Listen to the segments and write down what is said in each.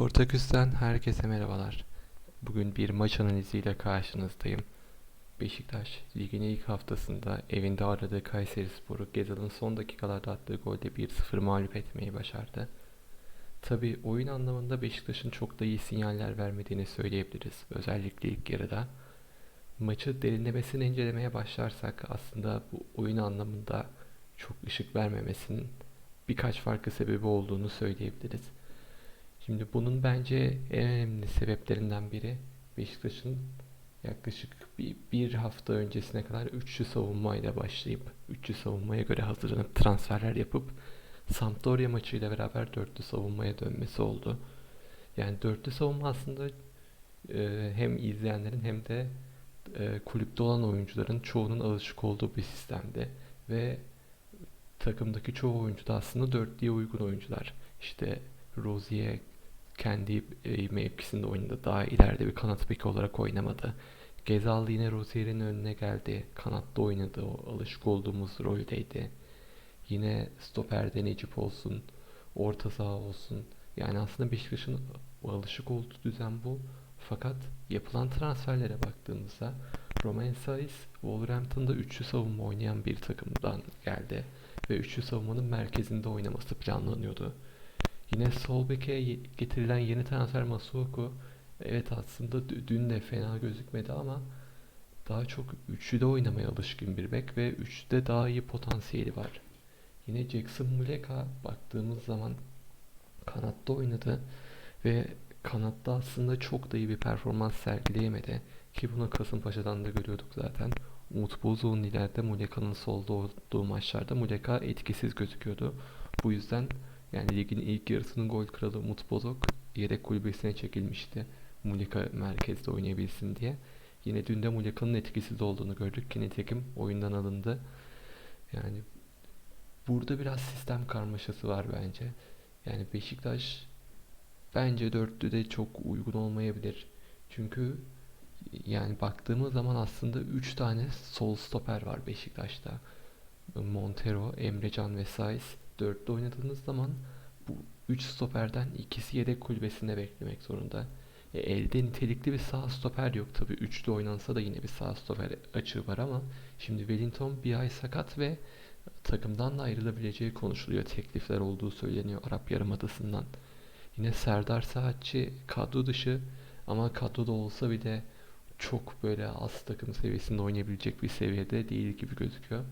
Portaküs'ten herkese merhabalar. Bugün bir maç analiziyle karşınızdayım. Beşiktaş ligin ilk haftasında evinde aradığı Kayserispor'u Gezal'ın son dakikalarda attığı golde 1-0 mağlup etmeyi başardı. Tabi oyun anlamında Beşiktaş'ın çok da iyi sinyaller vermediğini söyleyebiliriz. Özellikle ilk yarıda. Maçı derinlemesine incelemeye başlarsak aslında bu oyun anlamında çok ışık vermemesinin birkaç farklı sebebi olduğunu söyleyebiliriz. Şimdi bunun bence en önemli sebeplerinden biri Beşiktaş'ın yaklaşık bir, bir hafta öncesine kadar üçlü savunmayla başlayıp üçlü savunmaya göre hazırlanıp transferler yapıp Sampdoria maçıyla beraber dörtlü savunmaya dönmesi oldu. Yani dörtlü savunma aslında e, hem izleyenlerin hem de e, kulüpte olan oyuncuların çoğunun alışık olduğu bir sistemde ve takımdaki çoğu oyuncu da aslında dörtlüye uygun oyuncular. İşte Rozier kendi e, mevkisinde oynadı. Daha ileride bir kanat beki olarak oynamadı. Gezal yine Rozier'in önüne geldi. Kanatta oynadı. O alışık olduğumuz roldeydi. Yine stoperde Necip olsun, orta saha olsun. Yani aslında Beşiktaş'ın alışık olduğu düzen bu. Fakat yapılan transferlere baktığımızda Romain Saiz Wolverhampton'da üçlü savunma oynayan bir takımdan geldi ve üçlü savunmanın merkezinde oynaması planlanıyordu. Yine sol beke getirilen yeni transfer Masuaku evet aslında dün de fena gözükmedi ama daha çok üçlüde oynamaya alışkın bir bek ve üçlüde daha iyi potansiyeli var. Yine Jackson Muleka baktığımız zaman kanatta oynadı ve kanatta aslında çok da iyi bir performans sergileyemedi. Ki bunu Kasımpaşa'dan da görüyorduk zaten. Umut Bozok'un ileride Muleka'nın solda olduğu maçlarda Muleka etkisiz gözüküyordu. Bu yüzden yani ligin ilk yarısının gol kralı Umut Bozok yedek kulübesine çekilmişti. Muleka merkezde oynayabilsin diye. Yine dün de Muleka'nın etkisiz olduğunu gördük ki nitekim oyundan alındı. Yani burada biraz sistem karmaşası var bence. Yani Beşiktaş bence dörtlüde çok uygun olmayabilir. Çünkü yani baktığımız zaman aslında 3 tane sol stoper var Beşiktaş'ta. Montero, Emrecan ve Saiz dörtlü oynadığınız zaman bu 3 stoperden ikisi yedek kulübesinde beklemek zorunda. E, elde nitelikli bir sağ stoper yok tabi. Üçlü oynansa da yine bir sağ stoper açığı var ama şimdi Wellington bir ay sakat ve takımdan da ayrılabileceği konuşuluyor. Teklifler olduğu söyleniyor Arap Yarımadası'ndan. Yine Serdar Saatçi kadro dışı ama kadroda olsa bile çok böyle az takım seviyesinde oynayabilecek bir seviyede değil gibi gözüküyor.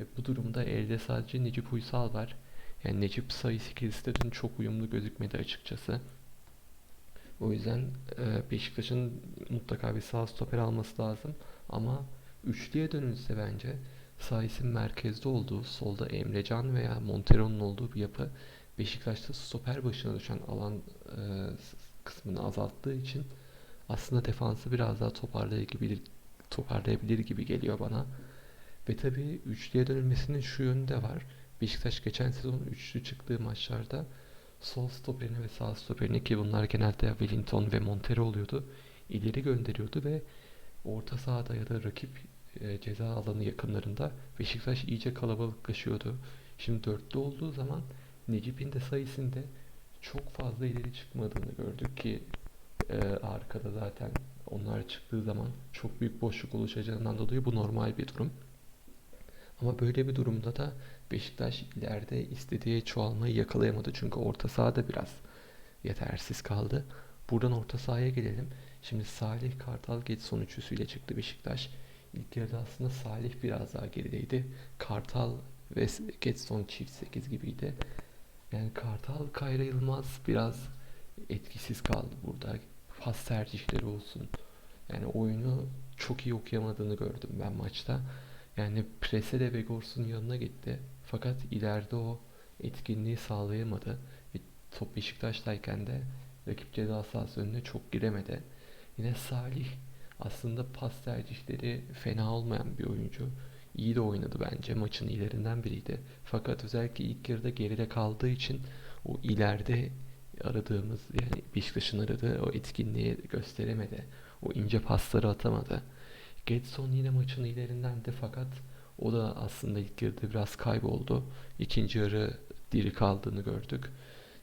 Ve bu durumda elde sadece Necip Uysal var. Yani Necip sayısı dün çok uyumlu gözükmedi açıkçası. O yüzden e, Beşiktaş'ın mutlaka bir sağ stoper alması lazım. Ama üçlüye dönülse bence Sais'in merkezde olduğu, solda Emrecan veya Montero'nun olduğu bir yapı Beşiktaş'ta stoper başına düşen alan e, kısmını azalttığı için aslında defansı biraz daha toparlayabilir, toparlayabilir gibi geliyor bana. Ve tabii üçlüye dönülmesinin şu yönü de var. Beşiktaş geçen sezon üçlü çıktığı maçlarda sol stoperini ve sağ stoperini ki bunlar genelde Wellington ve Montero oluyordu. ileri gönderiyordu ve orta sahada ya da rakip e, ceza alanı yakınlarında Beşiktaş iyice kalabalıklaşıyordu. Şimdi dörtlü olduğu zaman Necip'in de sayısında çok fazla ileri çıkmadığını gördük ki e, arkada zaten onlar çıktığı zaman çok büyük boşluk oluşacağından dolayı bu normal bir durum. Ama böyle bir durumda da Beşiktaş ileride istediği çoğalmayı yakalayamadı. Çünkü orta sahada biraz yetersiz kaldı. Buradan orta sahaya gelelim. Şimdi Salih Kartal Getson üçlüsüyle çıktı Beşiktaş. İlk yarıda aslında Salih biraz daha gerideydi. Kartal ve Getson çift 8 gibiydi. Yani Kartal Kayra Yılmaz biraz etkisiz kaldı burada. Pas tercihleri olsun. Yani oyunu çok iyi okuyamadığını gördüm ben maçta. Yani prese de Vegors'un yanına gitti. Fakat ileride o etkinliği sağlayamadı. Ve top Beşiktaş'tayken de rakip ceza sahası önüne çok giremedi. Yine Salih aslında pas tercihleri fena olmayan bir oyuncu. İyi de oynadı bence. Maçın ilerinden biriydi. Fakat özellikle ilk yarıda geride kaldığı için o ileride aradığımız yani Beşiktaş'ın aradığı o etkinliği gösteremedi. O ince pasları atamadı. Getson yine maçın ilerindendi fakat o da aslında ilk yarıda biraz kayboldu. İkinci yarı diri kaldığını gördük.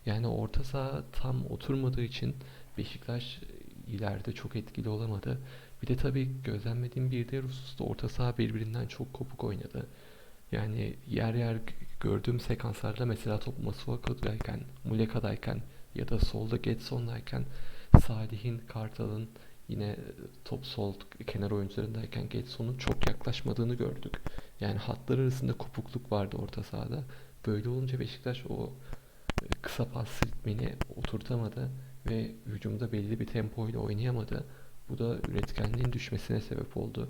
Yani orta saha tam oturmadığı için Beşiktaş ileride çok etkili olamadı. Bir de tabii gözlemlediğim bir diğer husus da orta saha birbirinden çok kopuk oynadı. Yani yer yer gördüğüm sekanslarda mesela top Masuaku'dayken, Muleka'dayken ya da solda Getson'dayken Salih'in, Kartal'ın yine top sol kenar oyuncularındayken Getson'un çok yaklaşmadığını gördük. Yani hatlar arasında kopukluk vardı orta sahada. Böyle olunca Beşiktaş o e, kısa pas ritmini oturtamadı ve hücumda belli bir tempo ile oynayamadı. Bu da üretkenliğin düşmesine sebep oldu.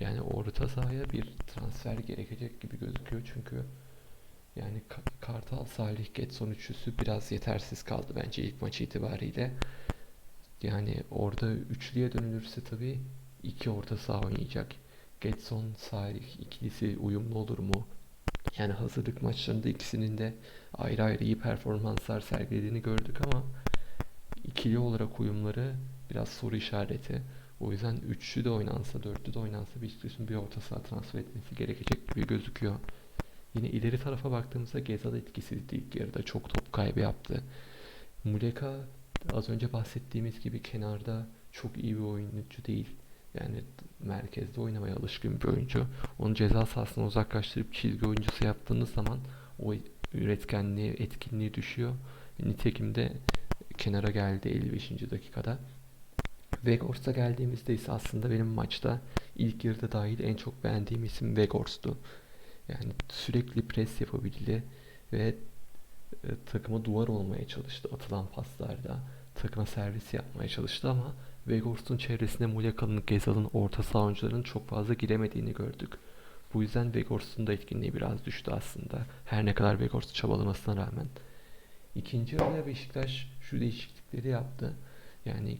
Yani orta sahaya bir transfer gerekecek gibi gözüküyor çünkü yani Ka- Kartal, Salih, Getson üçlüsü biraz yetersiz kaldı bence ilk maç itibariyle. Yani orada üçlüye dönülürse tabii iki orta saha oynayacak. Getson, Salih ikilisi uyumlu olur mu? Yani hazırlık maçlarında ikisinin de ayrı ayrı iyi performanslar sergilediğini gördük ama ikili olarak uyumları biraz soru işareti. O yüzden üçlü de oynansa, dörtlü de oynansa Beşiktaş'ın bir orta saha transfer etmesi gerekecek gibi gözüküyor. Yine ileri tarafa baktığımızda Gezal etkisizdi ilk yarıda. Çok top kaybı yaptı. Muleka az önce bahsettiğimiz gibi kenarda çok iyi bir oyuncu değil. Yani merkezde oynamaya alışkın bir oyuncu. Onu ceza sahasına uzaklaştırıp çizgi oyuncusu yaptığınız zaman o üretkenliği, etkinliği düşüyor. Nitekim de kenara geldi 55. dakikada. Weghorst'a geldiğimizde ise aslında benim maçta ilk yarıda dahil en çok beğendiğim isim Weghorst'tu. Yani sürekli pres yapabildi ve e, takıma duvar olmaya çalıştı atılan paslarda. Takıma servis yapmaya çalıştı ama Weghorst'un çevresine Muleka'nın, Gezal'ın, orta saha oyuncularının çok fazla giremediğini gördük. Bu yüzden Weghorst'un da etkinliği biraz düştü aslında. Her ne kadar Weghorst çabalamasına rağmen. İkinci yarıda Beşiktaş şu değişiklikleri yaptı. Yani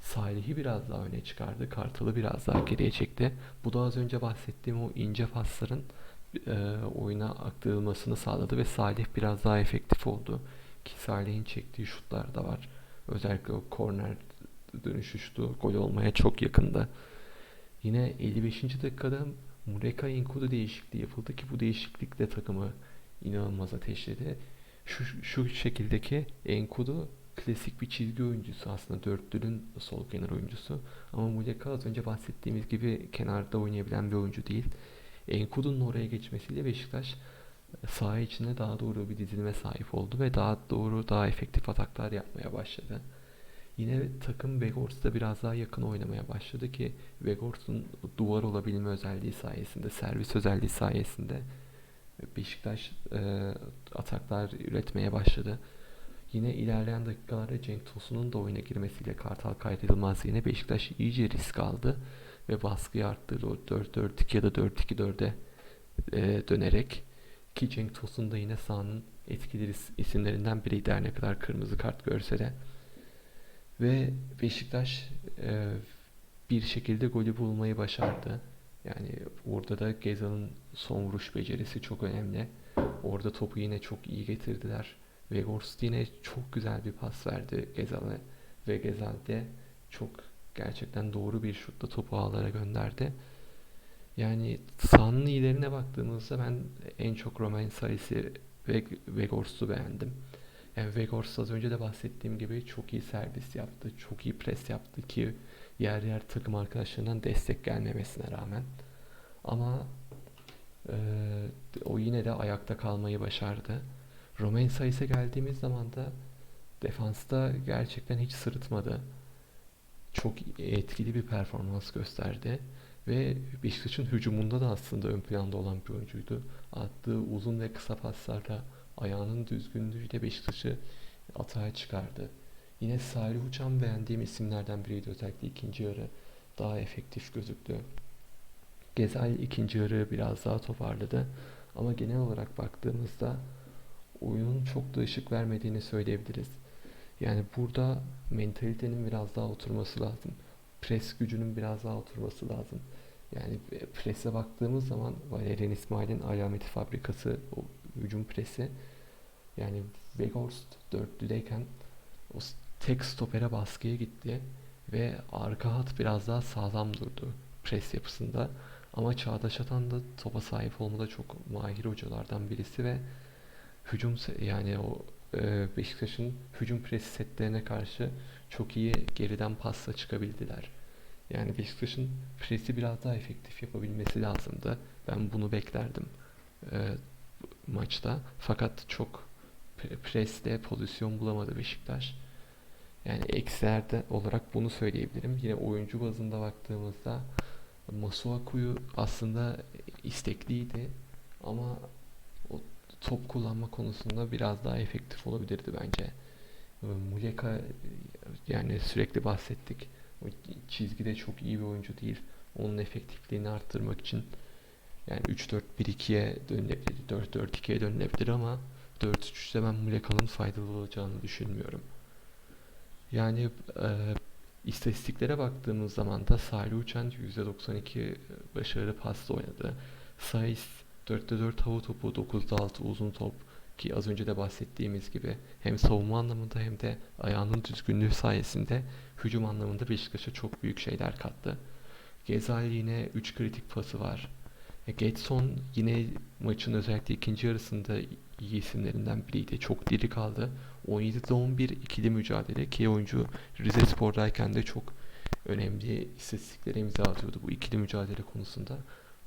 Salih'i biraz daha öne çıkardı. Kartal'ı biraz daha geriye çekti. Bu da az önce bahsettiğim o ince pasların e, oyuna aktarılmasını sağladı ve Salih biraz daha efektif oldu. Ki Salih'in çektiği şutlar da var. Özellikle o korner dönüşü şutu gol olmaya çok yakında. Yine 55. dakikada Mureka Enkudu değişikliği yapıldı ki bu değişiklikle takımı inanılmaz ateşledi. Şu, şu şekildeki Enkudu klasik bir çizgi oyuncusu aslında dörtlünün sol kenar oyuncusu. Ama Muleka az önce bahsettiğimiz gibi kenarda oynayabilen bir oyuncu değil. Enkudu'nun oraya geçmesiyle Beşiktaş saha içinde daha doğru bir dizilime sahip oldu ve daha doğru, daha efektif ataklar yapmaya başladı. Yine takım Weghorst'a biraz daha yakın oynamaya başladı ki Weghorst'un duvar olabilme özelliği sayesinde, servis özelliği sayesinde Beşiktaş e, ataklar üretmeye başladı. Yine ilerleyen dakikalarda Cenk Tosun'un da oyuna girmesiyle Kartal kaydedilmez yine Beşiktaş iyice risk aldı ve baskıyı arttırdı. O 4-4-2 ya da 4-2-4'e e, dönerek ki Cenk Tosun da yine sahanın etkili is- isimlerinden biriydi her ne kadar kırmızı kart görse de. Ve Beşiktaş e, bir şekilde golü bulmayı başardı. Yani orada da Gezal'ın son vuruş becerisi çok önemli. Orada topu yine çok iyi getirdiler. Weghorst yine çok güzel bir pas verdi Gezal'e ve Gezal de çok gerçekten doğru bir şutla topu ağlara gönderdi. Yani sahanın iyilerine baktığımızda ben en çok Romain Saris'i ve Weghorst'u beğendim. Yani Weghorst az önce de bahsettiğim gibi çok iyi servis yaptı, çok iyi pres yaptı ki yer yer takım arkadaşlarından destek gelmemesine rağmen. Ama eee, o yine de ayakta kalmayı başardı. Romain Saris'e geldiğimiz zaman da defansta gerçekten hiç sırıtmadı. Çok etkili bir performans gösterdi. Ve Beşiktaş'ın hücumunda da aslında ön planda olan bir oyuncuydu. Attığı uzun ve kısa paslarla ayağının düzgünlüğüyle Beşiktaş'ı atağa çıkardı. Yine Salih Uçan beğendiğim isimlerden biriydi. Özellikle ikinci yarı daha efektif gözüktü. Gezal ikinci yarı biraz daha toparladı. Ama genel olarak baktığımızda oyunun çok da ışık vermediğini söyleyebiliriz. Yani burada mentalitenin biraz daha oturması lazım. Pres gücünün biraz daha oturması lazım. Yani e, prese baktığımız zaman Valerian İsmail'in alameti fabrikası o hücum presi yani Weghorst dörtlüdeyken o tek stopere baskıya gitti ve arka hat biraz daha sağlam durdu pres yapısında. Ama Çağdaş Atan da topa sahip olmada çok mahir hocalardan birisi ve hücum yani o Beşiktaş'ın hücum presi setlerine karşı çok iyi geriden pasla çıkabildiler. Yani Beşiktaş'ın presi biraz daha efektif yapabilmesi lazımdı. Ben bunu beklerdim e, maçta. Fakat çok pre- presle pozisyon bulamadı Beşiktaş. Yani eksilerde olarak bunu söyleyebilirim. Yine oyuncu bazında baktığımızda Masuaku'yu aslında istekliydi ama o top kullanma konusunda biraz daha efektif olabilirdi bence. Muleka yani sürekli bahsettik. O çizgide çok iyi bir oyuncu değil. Onun efektifliğini arttırmak için yani 3-4-1-2'ye dönülebilir, 4-4-2'ye dönülebilir ama 4-3-3'te ben Muleka'nın faydalı olacağını düşünmüyorum. Yani e, istatistiklere baktığımız zaman da Salih Uçan %92 başarılı pasla oynadı. Saiz 4'te 4 hava topu, 9'da 6 uzun top ki az önce de bahsettiğimiz gibi hem savunma anlamında hem de ayağının düzgünlüğü sayesinde hücum anlamında Beşiktaş'a çok büyük şeyler kattı. Gezal yine 3 kritik pası var. E, Getson yine maçın özellikle ikinci yarısında iyi isimlerinden biriydi. Çok diri kaldı. 17'de 11 ikili mücadele ki oyuncu Rize Spor'dayken de çok önemli istatistiklere imza atıyordu bu ikili mücadele konusunda.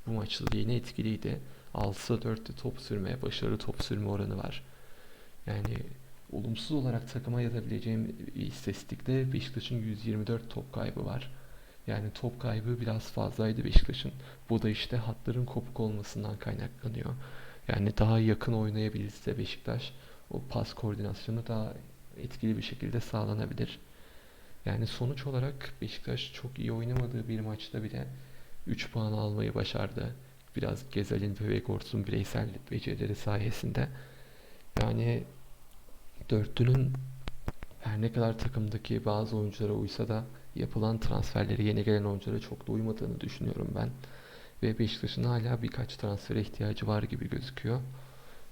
Bu maçta da yine etkiliydi. 6'da 4'te top sürmeye, başarılı top sürme oranı var. Yani olumsuz olarak takıma yazabileceğim bir istatistikte Beşiktaş'ın 124 top kaybı var. Yani top kaybı biraz fazlaydı Beşiktaş'ın. Bu da işte hatların kopuk olmasından kaynaklanıyor. Yani daha yakın oynayabilirse Beşiktaş o pas koordinasyonu daha etkili bir şekilde sağlanabilir. Yani sonuç olarak Beşiktaş çok iyi oynamadığı bir maçta bile 3 puan almayı başardı. Biraz Gezal'in ve Vegors'un bireysel becerileri sayesinde. Yani dörtlünün her ne kadar takımdaki bazı oyunculara uysa da yapılan transferleri yeni gelen oyunculara çok da uymadığını düşünüyorum ben. Ve Beşiktaş'ın hala birkaç transfere ihtiyacı var gibi gözüküyor.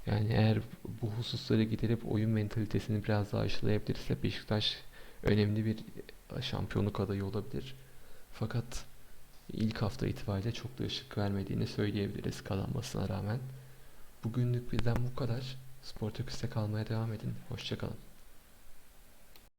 Yani eğer bu hususları giderip oyun mentalitesini biraz daha aşılayabilirse Beşiktaş önemli bir şampiyonluk adayı olabilir. Fakat ilk hafta itibariyle çok da ışık vermediğini söyleyebiliriz kazanmasına rağmen. Bugünlük bizden bu kadar. Sportaküste kalmaya devam edin. Hoşçakalın.